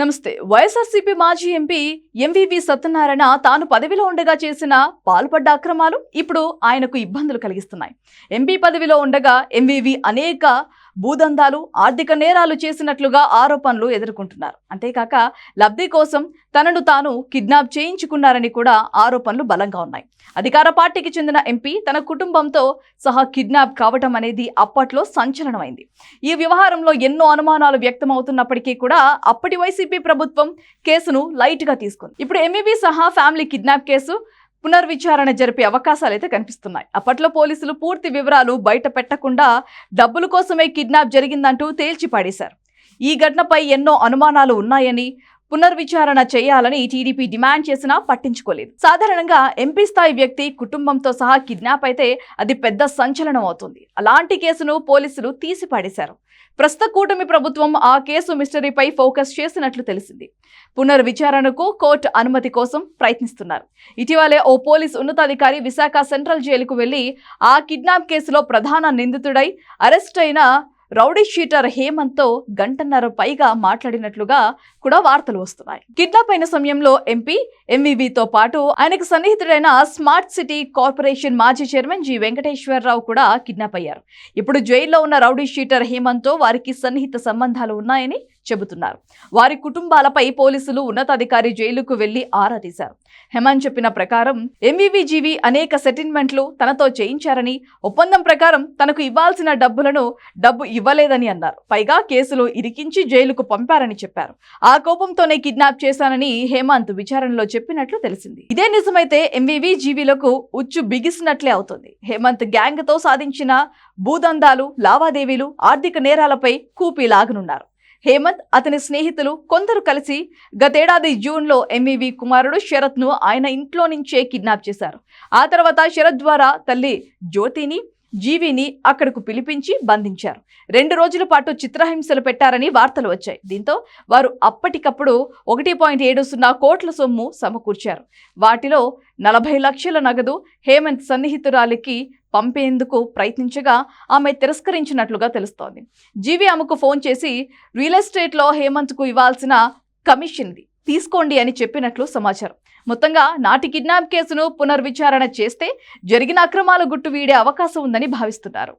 నమస్తే. వైఎస్ఆర్సీపీ మాజీ MP MVV Satyanarayana తాను పదవిలో ఉండగా చేసిన పాల్పడ్డ అక్రమాలు ఇప్పుడు ఆయనకు ఇబ్బందులు కలిగిస్తున్నాయి. ఎంపీ పదవిలో ఉండగా ఎంవివి అనేక భూదందాలు ఆర్థిక నేరాలు చేసినట్లుగా ఆరోపణలు ఎదుర్కొంటున్నారు. అంతేకాక లబ్ధి కోసం తనను తాను కిడ్నాప్ చేయించుకున్నారని కూడా ఆరోపణలు బలంగా ఉన్నాయి. అధికార పార్టీకి చెందిన ఎంపీ తన కుటుంబంతో సహా కిడ్నాప్ కావటం అనేది అప్పట్లో సంచలనమైంది. ఈ వ్యవహారంలో ఎన్నో అనుమానాలు వ్యక్తమవుతున్నప్పటికీ కూడా అప్పటి వైసీపీ ప్రభుత్వం కేసును లైట్గా తీసుకుంది. ఇప్పుడు ఎంఈబీ సహా ఫ్యామిలీ కిడ్నాప్ కేసు పునర్విచారణ జరిపే అవకాశాలు అయితే కనిపిస్తున్నాయి. అప్పట్లో పోలీసులు పూర్తి వివరాలు బయట పెట్టకుండా డబ్బుల కోసమే కిడ్నాప్ జరిగిందంటూ తేల్చి పాడేశారు ఈ ఘటనపై ఎన్నో అనుమానాలు ఉన్నాయని పునర్విచారణ చేయాలని టీడీపీ డిమాండ్ చేసినా పట్టించుకోలేదు. సాధారణంగా ఎంపీ స్థాయి వ్యక్తి కుటుంబంతో సహా కిడ్నాప్ అయితే అది పెద్ద సంచలనం అవుతుంది. అలాంటి కేసును పోలీసులు తీసిపాడేశారు. ప్రస్తుత కూటమి ప్రభుత్వం ఆ కేసు మిస్టరీపై ఫోకస్ చేసినట్లు తెలిసింది. పునర్విచారణకు కోర్టు అనుమతి కోసం ప్రయత్నిస్తున్నారు. ఇటీవలే ఓ పోలీస్ ఉన్నతాధికారి విశాఖ సెంట్రల్ జైలుకు వెళ్ళి ఆ కిడ్నాప్ కేసులో ప్రధాన నిందితుడై అరెస్ట్ అయిన రౌడీ షీటర్ హేమంత్తో గంటన్నర పైగా మాట్లాడినట్లుగా కూడా వార్తలు వస్తున్నాయి. కిడ్నాప్ అయిన సమయంలో ఎంపీ ఎంవీవీతో పాటు ఆయనకు సన్నిహితుడైన స్మార్ట్ సిటీ కార్పొరేషన్ మాజీ చైర్మన్ జి వెంకటేశ్వరరావు కూడా కిడ్నాప్ అయ్యారు. ఇప్పుడు జైల్లో ఉన్న రౌడీ షీటర్ హేమంత్తో వారికి సన్నిహిత సంబంధాలు ఉన్నాయని చెబుతున్నారు. వారి కుటుంబాలపై పోలీసులు ఉన్నతాధికారి జైలుకు వెళ్ళి ఆరా తీశారు. హెమాన్ చెప్పిన ప్రకారం ఎంవివిజీవి అనేక సెటిల్మెంట్లు తనతో చేయించారని ఒప్పందం ప్రకారం తనకు ఇవ్వాల్సిన డబ్బులను డబ్బు ఇవ్వలేదని అన్నారు. పైగా కేసులో ఇరికించి జైలుకు పంపారని చెప్పారు. ఆ కోపంతోనే కిడ్నాప్ చేశానని హేమంత్ విచారణలో చెప్పినట్లు తెలిసింది. ఇదే నిజమైతే ఎంవివి జీవీలకు ఉచ్చు బిగిసినట్లే అవుతుంది. హేమంత్ గ్యాంగ్తో సాధించిన భూదందాలు లావాదేవీలు ఆర్థిక నేరాలపై కూపీ లాగనున్నారు. హేమంత్ అతని స్నేహితులు కొందరు కలిసి గతేడాది జూన్లో ఎంఈవి కుమారుడు శరత్ను ఆయన ఇంట్లో నుంచే కిడ్నాప్ చేశారు. ఆ తర్వాత శరత్ ద్వారా తల్లి జ్యోతిని జీవిని అక్కడకు పిలిపించి బంధించారు. రెండు రోజుల పాటు చిత్రహింసలు పెట్టారని వార్తలు వచ్చాయి. దీంతో వారు అప్పటికప్పుడు ఒకటి పాయింట్ ఏడు సున్నా కోట్ల సొమ్ము సమకూర్చారు. వాటిలో నలభై లక్షల నగదు హేమంత్ సన్నిహితురాలికి పంపేందుకు ప్రయత్నించగా ఆమె తిరస్కరించినట్లుగా తెలుస్తోంది. జీవి ఆమెకు ఫోన్ చేసి రియల్ ఎస్టేట్లో హేమంత్కు ఇవ్వాల్సిన కమిషన్ది తీసుకోండి అని చెప్పినట్లు సమాచారం. మొత్తంగా నాటి కిడ్నాప్ కేసును పునర్విచారణ చేస్తే జరిగిన అక్రమాల గుట్టు వీడే అవకాశం ఉందని భావిస్తున్నారు.